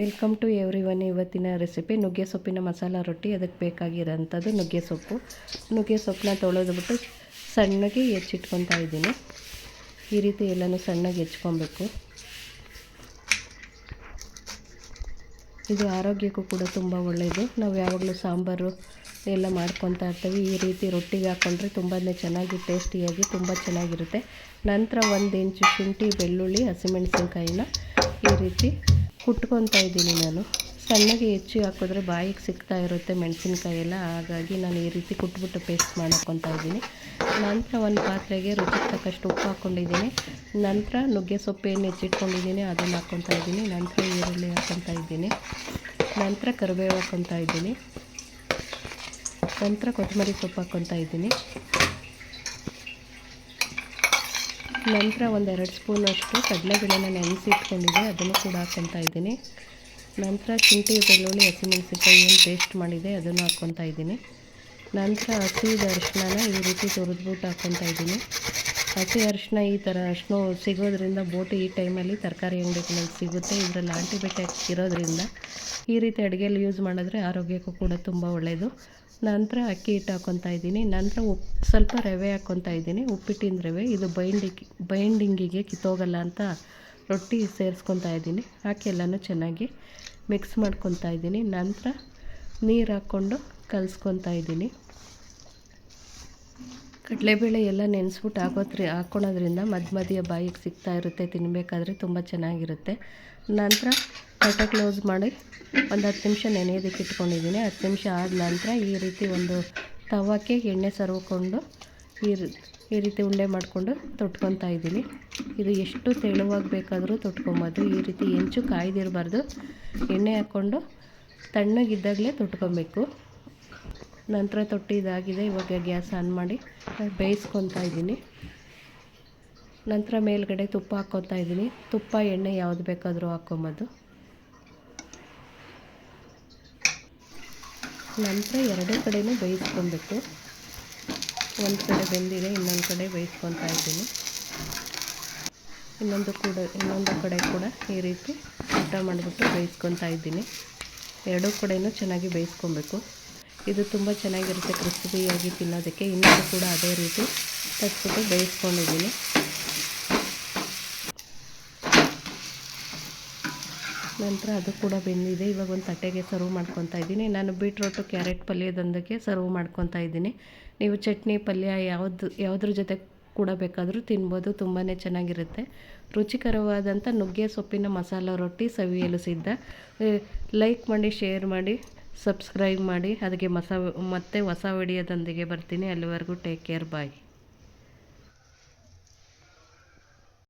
Welcome to every one ಇವತ್ತಿನ recipe ನುಗ್ಗೆ ಸೊಪ್ಪಿನ ಮಸಾಲ ರೊಟ್ಟಿ. ಅದಕ್ಕೆ ಬೇಕಾಗಿರೋಂಥದ್ದು ನುಗ್ಗೆ ಸೊಪ್ಪು. ನುಗ್ಗೆ ಸೊಪ್ಪನ್ನ ತೊಳೆದ್ಬಿಟ್ಟು ಸಣ್ಣಗೆ ಹೆಚ್ಚಿಟ್ಕೊತಾ ಇದ್ದೀನಿ. ಈ ರೀತಿ ಎಲ್ಲನೂ ಸಣ್ಣಗೆ ಹೆಚ್ಕೊಬೇಕು ಇದು ಆರೋಗ್ಯಕ್ಕೂ ಕೂಡ ತುಂಬ ಒಳ್ಳೆಯದು ನಾವು ಯಾವಾಗಲೂ ಸಾಂಬಾರು ಎಲ್ಲ ಮಾಡ್ಕೊತಾ ಇರ್ತೀವಿ. ಈ ರೀತಿ ರೊಟ್ಟಿಗೆ ಹಾಕ್ಕೊಂಡ್ರೆ ತುಂಬಾ ಚೆನ್ನಾಗಿ ಟೇಸ್ಟಿಯಾಗಿ ತುಂಬ ಚೆನ್ನಾಗಿರುತ್ತೆ. ನಂತರ ಒಂದು ಇಂಚು ಶುಂಠಿ, ಬೆಳ್ಳುಳ್ಳಿ, ಹಸಿಮೆಣಸಿನ್ಕಾಯಿನ ಈ ರೀತಿ ಕುಟ್ಕೊತಾ ಇದ್ದೀನಿ ನಾನು. ಸಣ್ಣಗೆ ಹೆಚ್ಚಿ ಹಾಕಿದ್ರೆ ಬಾಯಿಗೆ ಸಿಗ್ತಾ ಇರುತ್ತೆ ಮೆಣಸಿನ್ಕಾಯಿ ಎಲ್ಲ. ಹಾಗಾಗಿ ನಾನು ಈ ರೀತಿ ಕುಟ್ಬಿಟ್ಟು ಪೇಸ್ಟ್ ಮಾಡ್ಕೊತಾ ಇದ್ದೀನಿ. ನಂತರ ಒಂದು ಪಾತ್ರೆಗೆ ರುಚಿಗೆ ತಕ್ಕಷ್ಟು ಉಪ್ಪು ಹಾಕ್ಕೊಂಡಿದ್ದೀನಿ ನಂತರ ನುಗ್ಗೆ ಸೊಪ್ಪು ಏನು ಹೆಚ್ಚಿಟ್ಕೊಂಡಿದ್ದೀನಿ, ಅದನ್ನು ಹಾಕ್ಕೊತಾ ಇದ್ದೀನಿ. ನಂತರ ಈರುಳ್ಳಿ ಹಾಕ್ಕೊತಾ ಇದ್ದೀನಿ. ನಂತರ ಕರಿಬೇವು ಹಾಕ್ಕೊತಾ ಇದ್ದೀನಿ. ನಂತರ ಕೊತ್ತಂಬರಿ ಸೊಪ್ಪು ಹಾಕ್ಕೊತಾ ಇದ್ದೀನಿ. ನಂತರ ಒಂದೆರಡು ಸ್ಪೂನಷ್ಟು ಕಡಲೆಬೇಳೆನ ನೆನೆಸಿ ಇಟ್ಕೊಂಡಿದ್ದೆ ಅದನ್ನು ಕೂಡ ಹಾಕ್ಕೊತಾ ಇದ್ದೀನಿ. ನಂತರ ಶುಂಠಿ ಬೆಳ್ಳುಳ್ಳಿ ಹಸಿಮೆಣಸಿನ್ಕಾಯಿ ಏನು ಪೇಸ್ಟ್ ಮಾಡಿದೆ, ಅದನ್ನು ಹಾಕ್ಕೊತಾ ಇದ್ದೀನಿ. ನಂತರ ಹಸಿದ ಅರಿಶಿನ ಈ ರೀತಿ ತುರಿದ್ಬಿಟ್ಟು ಹಾಕ್ಕೊತಾ ಇದ್ದೀನಿ. ಹಸಿ ಅರಿಶಿನ ಈ ಥರ ಅರಿಶಿನ ಸಿಗೋದ್ರಿಂದ ಬೋಟು ಈ ಟೈಮಲ್ಲಿ ತರಕಾರಿ ಅಂಗಡಿಗಳಲ್ಲಿ ಸಿಗುತ್ತೆ. ಇದರಲ್ಲಿ ಆಂಟಿಬಯೋಟಿಕ್ಸ್ ಇರೋದ್ರಿಂದ ಈ ರೀತಿ ಅಡುಗೆಯಲ್ಲಿ ಯೂಸ್ ಮಾಡಿದ್ರೆ ಆರೋಗ್ಯಕ್ಕೂ ಕೂಡ ತುಂಬ ಒಳ್ಳೆಯದು ನಂತರ ಅಕ್ಕಿ ಹಿಟ್ಟು ಹಾಕ್ಕೊತಾ ಇದ್ದೀನಿ. ನಂತರ ಉಪ್ಪು ಸ್ವಲ್ಪ ರವೆ ಹಾಕ್ಕೊತಾ ಇದ್ದೀನಿ. ಉಪ್ಪಿಟ್ಟಿನ ರವೆ. ಇದು ಬೈಂಡಿಂಗ್ ಬೈಂಡಿಂಗಿಗೆ ಕಿತ್ತೋಗಲ್ಲ ಅಂತ ರೊಟ್ಟಿ ಸೇರಿಸ್ಕೊತಾ ಇದ್ದೀನಿ. ಹಾಕಿ ಎಲ್ಲನೂ ಚೆನ್ನಾಗಿ ಮಿಕ್ಸ್ ಮಾಡ್ಕೊತಾ ಇದ್ದೀನಿ. ನಂತರ ನೀರು ಹಾಕ್ಕೊಂಡು ಕಲಿಸ್ಕೊತಾ ಇದ್ದೀನಿ. ಕಡಲೆಬೇಳೆ ಎಲ್ಲ ನೆನೆಸ್ಬಿಟ್ಟು ಹಾಕೋದ್ರಿ ಹಾಕ್ಕೊಳೋದ್ರಿಂದ ಮಧ್ಯ ಮಧ್ಯ ಬಾಯಿಗೆ ಸಿಗ್ತಾ ಇರುತ್ತೆ ತಿನ್ನಬೇಕಾದ್ರೆ ತುಂಬ ಚೆನ್ನಾಗಿರುತ್ತೆ. ನಂತರ ಕಟ್ಟೆ ಕ್ಲೋಸ್ ಮಾಡಿ ಒಂದು ಹತ್ತು ನಿಮಿಷ ನೆನೆಯೋದಕ್ಕೆ ಇಟ್ಕೊಂಡಿದ್ದೀನಿ. ಹತ್ತು ನಿಮಿಷ ಆದ ನಂತರ ಈ ರೀತಿ ಒಂದು ತವಕ್ಕೆ ಎಣ್ಣೆ ಸರ್ವ್ಕೊಂಡು ಈ ಈ ರೀತಿ ಉಂಡೆ ಮಾಡಿಕೊಂಡು ತೊಟ್ಕೊತಾ ಇದ್ದೀನಿ. ಇದು ಎಷ್ಟು ತೆಳುವಾಗಿ ಬೇಕಾದರೂ ತೊಟ್ಕೊಬೋದು. ಈ ರೀತಿ ಹೆಂಚು ಕಾಯ್ದಿರಬಾರ್ದು. ಎಣ್ಣೆ ಹಾಕ್ಕೊಂಡು ತಣ್ಣಗಿದ್ದಾಗಲೇ ತೊಟ್ಕೊಬೇಕು. ನಂತರ ತೊಟ್ಟಿದಾಗಿದೆ ಇವಾಗ ಗ್ಯಾಸ್ ಆನ್ ಮಾಡಿ ಬೇಯಿಸ್ಕೊತಾ ಇದ್ದೀನಿ. ನಂತರ ಮೇಲ್ಗಡೆ ತುಪ್ಪ ಹಾಕ್ಕೊತಾ ಇದ್ದೀನಿ. ತುಪ್ಪ, ಎಣ್ಣೆ ಯಾವುದು ಬೇಕಾದರೂ ಹಾಕ್ಕೊಂಬೋದು. ನಂತರ ಎರಡೂ ಕಡೆಯೂ ಬೇಯಿಸ್ಕೊಬೇಕು ಒಂದು ಕಡೆ ಬೆಂದಿದೆ, ಇನ್ನೊಂದು ಕಡೆ ಬೇಯಿಸ್ಕೊತಾ ಇದ್ದೀನಿ. ಇನ್ನೊಂದು ಕೂಡ, ಇನ್ನೊಂದು ಕಡೆ ಕೂಡ ಈ ರೀತಿ ಊಟ ಮಾಡಿಬಿಟ್ಟು ಬೇಯಿಸ್ಕೊತಾ ಇದ್ದೀನಿ. ಎರಡೂ ಕಡೆಯೂ ಚೆನ್ನಾಗಿ ಬೇಯಿಸ್ಕೊಬೇಕು. ಇದು ತುಂಬ ಚೆನ್ನಾಗಿರುತ್ತೆ, ಕ್ರಿಸ್ಪಿಯಾಗಿ ತಿನ್ನೋದಕ್ಕೆ. ಇನ್ನೊಂದು ಕೂಡ ಅದೇ ರೀತಿ ತಟ್ಬಿಟ್ಟು ಬೇಯಿಸ್ಕೊಂಡಿದ್ದೀನಿ. ನಂತರ ಅದು ಕೂಡ ಬೆಂದಿದೆ. ಇವಾಗ ಒಂದು ತಟ್ಟೆಗೆ ಸರ್ವ್ ಮಾಡ್ಕೊತಾ ಇದ್ದೀನಿ. ನಾನು ಬೀಟ್ರೋಟು ಕ್ಯಾರೆಟ್ ಪಲ್ಯದೊಂದಕ್ಕೆ ಸರ್ವ್ ಮಾಡ್ಕೊತಾ ಇದ್ದೀನಿ. ನೀವು ಚಟ್ನಿ, ಪಲ್ಯ ಯಾವುದು, ಯಾವುದ್ರ ಜೊತೆ ಕೂಡ ಬೇಕಾದರೂ ತಿನ್ಬೋದು. ತುಂಬಾ ಚೆನ್ನಾಗಿರುತ್ತೆ. ರುಚಿಕರವಾದಂಥ ನುಗ್ಗೆ ಸೊಪ್ಪಿನ ಮಸಾಲ ರೊಟ್ಟಿ ಸವಿಯಲು ಸಿದ್ಧ. ಲೈಕ್ ಮಾಡಿ ಶೇರ್ ಮಾಡಿ. ಸಬ್ಸ್ಕ್ರೈಬ್ ಮಾಡಿ ಅದಕ್ಕೆ ಮಸ ಮತ್ತೆ ಹೊಸ ವಿಡಿಯೋದೊಂದಿಗೆ ಬರ್ತೀನಿ. ಅಲ್ಲಿವರೆಗೂ ಟೇಕ್ ಕೇರ್ ಬಾಯ್